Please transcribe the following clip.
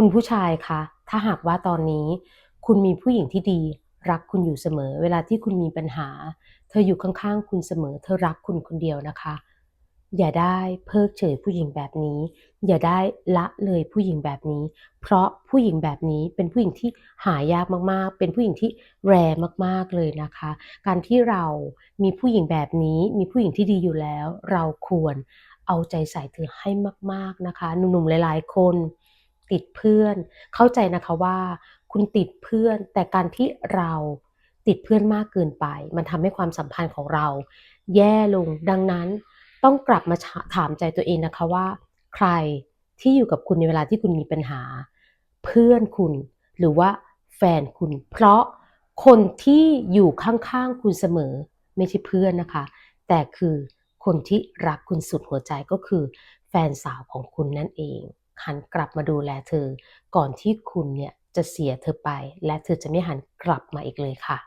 คุณผู้ชายคะ ถ้าหากว่าตอนนี้ คุณมีผู้หญิงที่ดี รักคุณอยู่เสมอ เวลาที่คุณมีปัญหา เธออยู่ข้างๆ คุณเสมอ เธอรักคุณคนเดียวนะคะ อย่าได้เพิกเฉยผู้หญิงแบบนี้ อย่าได้ละเลยผู้หญิงแบบนี้ เพราะผู้หญิงแบบนี้เป็นผู้หญิงที่หายากมากๆ เป็นผู้หญิงที่แรมากๆเลยนะคะ การที่เรามีผู้หญิงแบบนี้ มีผู้หญิงที่ดีอยู่แล้ว เราควรเอาใจใส่เธอให้มาก ๆนะคะ หนุ่มๆหลาย ๆ คน ติดเพื่อน เข้าใจนะคะว่า คุณติดเพื่อน แต่การที่เราติดเพื่อนมากเกินไป มันทำให้ความสัมพันธ์ของเรา แย่ลง ดังนั้นต้องกลับมาถาถามใจตัวเองนะคะว่า ใครที่อยู่กับคุณในเวลาที่คุณมีปัญหา เพื่อนคุณ หรือว่าแฟนคุณ เพราะคนที่อยู่ข้างๆคุณเสมอ ไม่ใช่เพื่อนนะคะ แต่คือคนที่รักคุณสุดหัวใจก็คือแฟนสาวของคุณนั่นเอง หันกลับมาดูแลเธอ ก่อนที่คุณเนี่ยจะเสียเธอไป และเธอจะไม่หันกลับมาอีกเลยค่ะ